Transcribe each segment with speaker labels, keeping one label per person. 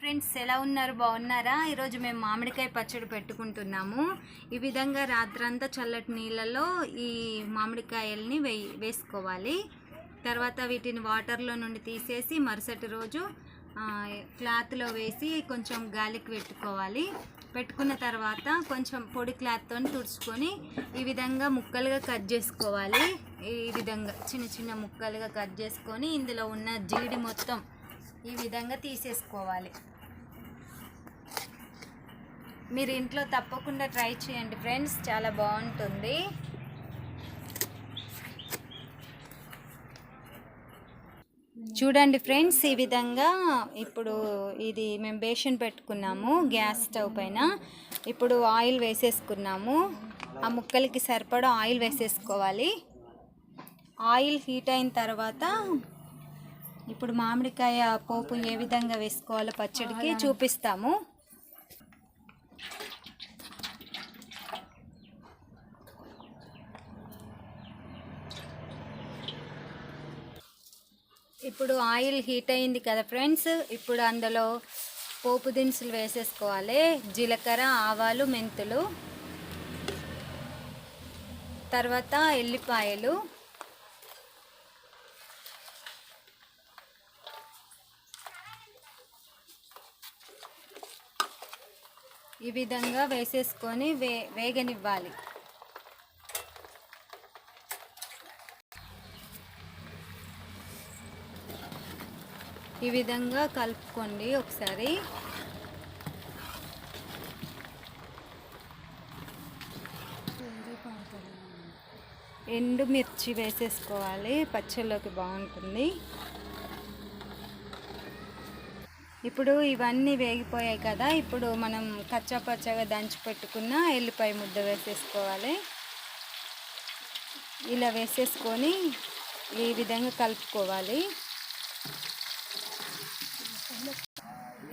Speaker 1: Friends ఎలా ఉన్నారు? బాగున్నారా? ఈరోజు మేము మామిడికాయ పచ్చడి పెట్టుకుంటున్నాము. ఈ విధంగా రాత్రంతా చల్లటి నీళ్ళలో ఈ మామిడికాయల్ని వేయి వేసుకోవాలి. తర్వాత వీటిని వాటర్లో నుండి తీసేసి మరుసటి రోజు క్లాత్లో వేసి కొంచెం గాలికి పెట్టుకోవాలి. పెట్టుకున్న తర్వాత కొంచెం పొడి క్లాత్తో తుడుచుకొని ఈ విధంగా ముక్కలుగా కట్ చేసుకోవాలి. ఈ విధంగా చిన్న చిన్న ముక్కలుగా కట్ చేసుకొని ఇందులో ఉన్న జీడి మొత్తం ఈ విధంగా తీసేసుకోవాలి. మీరు ఇంట్లో తప్పకుండా ట్రై చేయండి ఫ్రెండ్స్ చాలా బాగుంటుంది. చూడండి ఫ్రెండ్స్ ఈ విధంగా ఇప్పుడు ఇది మేము బేషన్ పెట్టుకున్నాము గ్యాస్ స్టవ్ పైన. ఇప్పుడు ఆయిల్ వేసేసుకున్నాము. ఆ ముక్కలకి సరిపడా ఆయిల్ వేసేసుకోవాలి. ఆయిల్ హీట్ అయిన తర్వాత ఇప్పుడు మామిడికాయ పోపు ఏ విధంగా వేసుకోవాలో పచ్చడికి చూపిస్తాము. ఇప్పుడు ఆయిల్ హీట్ అయింది కదా ఫ్రెండ్స్ ఇప్పుడు అందులో పోపు దినుసులు వేసేసుకోవాలి. జీలకర్ర ఆవాలు మెంతులు తర్వాత ఎల్లిపాయలు ఈ విధంగా వేసేసుకొని వే వేగనివ్వాలి. ఈ విధంగా కలుపుకోండి ఒకసారి. ఎండు మిర్చి వేసేసుకోవాలి పచ్చళ్ళలోకి బాగుంటుంది. ఇప్పుడు ఇవన్నీ వేగిపోయాయి కదా ఇప్పుడు మనం కచ్చా పచ్చగా దంచి పెట్టుకున్న ఎల్లిపాయ ముద్ద వేసేసుకోవాలి. ఇలా వేసేసుకొని ఈ విధంగా కలుపుకోవాలి.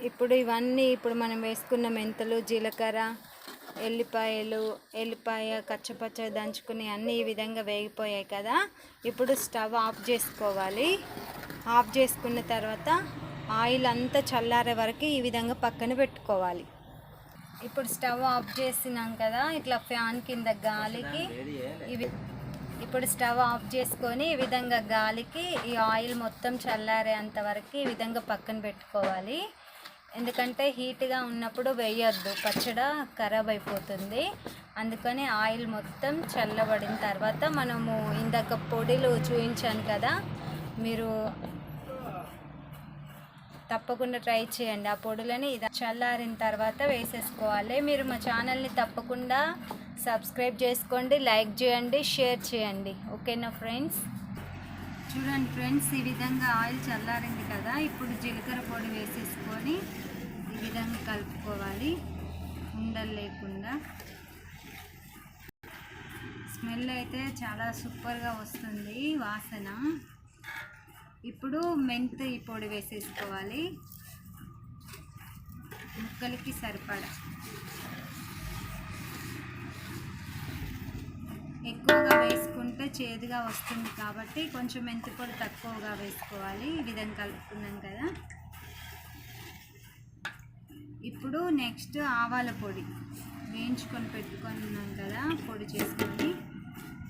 Speaker 1: ఇప్పుడు ఇవన్నీ ఇప్పుడు మనం వేసుకున్న మెంతులు జీలకర్ర ఎల్లిపాయలు ఎల్లిపాయ కచ్చపచ్చ దంచుకుని అన్నీ ఈ విధంగా వేగిపోయాయి కదా. ఇప్పుడు స్టవ్ ఆఫ్ చేసుకోవాలి. ఆఫ్ చేసుకున్న తర్వాత ఆయిల్ అంతా చల్లారే వరకు ఈ విధంగా పక్కన పెట్టుకోవాలి. ఇప్పుడు స్టవ్ ఆఫ్ చేసినాం కదా ఇట్లా ఫ్యాన్ కింద గాలికి ఇవి ఇప్పుడు స్టవ్ ఆఫ్ చేసుకొని ఈ విధంగా గాలికి ఈ ఆయిల్ మొత్తం చల్లారేంత వరకు ఈ విధంగా పక్కన పెట్టుకోవాలి. ఎందుకంటే హీట్గా ఉన్నప్పుడు వేయొద్దు. పచ్చడ ఖరాబ్ అయిపోతుంది. అందుకని ఆయిల్ మొత్తం చల్లబడిన తర్వాత మనము ఇందాక పొడిలు చూపించాను కదా మీరు తప్పకుండా ట్రై చేయండి. ఆ పొడులని ఇది చల్లారిన తర్వాత వేసేసుకోవాలి. మీరు మా ఛానల్ని తప్పకుండా సబ్స్క్రైబ్ చేసుకోండి లైక్ చేయండి షేర్ చేయండి. ఓకేనా ఫ్రెండ్స్? చూడండి ఫ్రెండ్స్ ఈ విధంగా ఆయిల్ చల్లారింది కదా. ఇప్పుడు జీలకర్ర పొడి వేసేసుకొని ఈ విధంగా కలుపుకోవాలి. ఉండలు లేకుండా. స్మెల్ అయితే చాలా సూపర్గా వస్తుంది. వాసన. ఇప్పుడు మెంతి పొడి వేసేసుకోవాలి. ముక్కలకి సరిపడా. ఎక్కువగా వేసుకుంటే చేదుగా వస్తుంది కాబట్టి కొంచెం మెంతి పొడి తక్కువగా వేసుకోవాలి. ఈ విధంగా కలుపుకున్నాం కదా. ఇప్పుడు నెక్స్ట్ ఆవాల పొడి వేయించుకొని పెట్టుకున్నాం కదా పొడి చేసుకొని.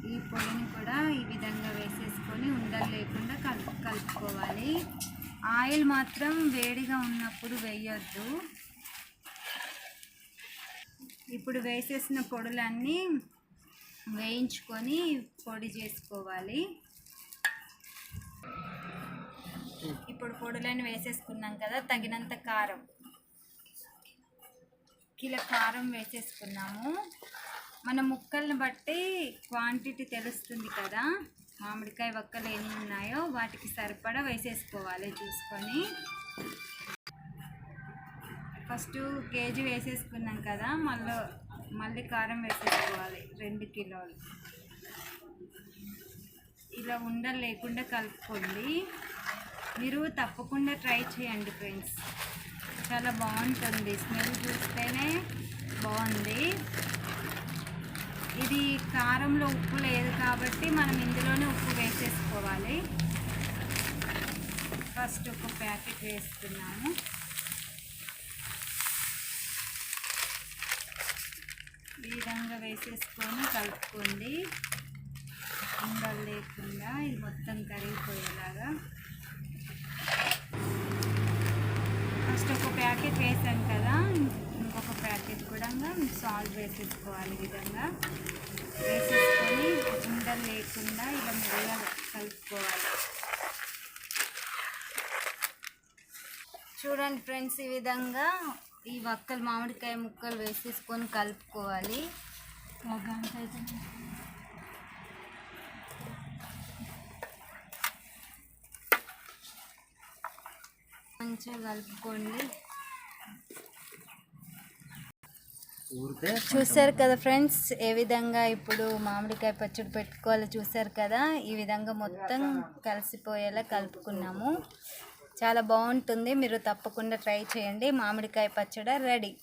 Speaker 1: ఈ పొడిని కూడా ఈ విధంగా వేసేసుకొని ఉండలు లేకుండా కలుపు కలుపుకోవాలి. ఆయిల్ మాత్రం వేడిగా ఉన్నప్పుడు వేయొద్దు. ఇప్పుడు వేసేసిన పొడులన్నీ వేయించుకొని పొడి చేసుకోవాలి. ఇప్పుడు పొడులను వేసేసుకున్నాం కదా తగినంత కారం. కిలో కారం వేసేసుకున్నాము. మన ముక్కల్ని బట్టి క్వాంటిటీ తెలుస్తుంది కదా. మామిడికాయ వక్కలు ఎన్ని ఉన్నాయో వాటికి సరిపడా వేసేసుకోవాలి చూసుకొని. ఫస్ట్ కేజీ వేసేసుకున్నాం కదా మళ్ళీ మళ్ళీ కారం వేసేసుకోవాలి రెండు కిలోలు. ఇలా ఉండలు లేకుండా కలుపుకోండి. మీరు తప్పకుండా ట్రై చేయండి ఫ్రెండ్స్. చాలా బాగుంటుంది. స్మెల్ చూస్తేనే బాగుంది. ఇది కారంలో ఉప్పు లేదు కాబట్టి మనం ఇందులోనే ఉప్పు వేసేసుకోవాలి. ఫస్ట్ ఒక ప్యాకెట్ వేస్తున్నాము. ఈ విధంగా వేసేసుకొని కలుపుకోండి. ఉండలు లేకుండా ఇది మొత్తం కరిగిపోయేలాగా. ఫస్ట్ ఒక ప్యాకెట్ వేసాం కదా మనం ప్యాకెట్ సాల్ట్ వేసేసుకోవాలి ఈ విధంగా. వేసేసుకొని ఉండలు లేకుండా ఇలా మెల్లగా కలుపుకోవాలి. చూడండి ఫ్రెండ్స్ ఈ విధంగా ఈ వక్కలు మామిడికాయ ముక్కలు వేసేసుకొని కలుపుకోవాలి. మంచిగా కలుపుకోండి. చూసారు కదా ఫ్రెండ్స్ ఏ విధంగా ఇప్పుడు మామిడికాయ పచ్చడి పెట్టుకోవాలో చూసారు కదా? ఈ విధంగా మొత్తం కలిసిపోయేలా కలుపుకున్నాము. చాలా బాగుంటుంది. మీరు తప్పకుండా ట్రై చేయండి. మామిడికాయ పచ్చడి రెడీ.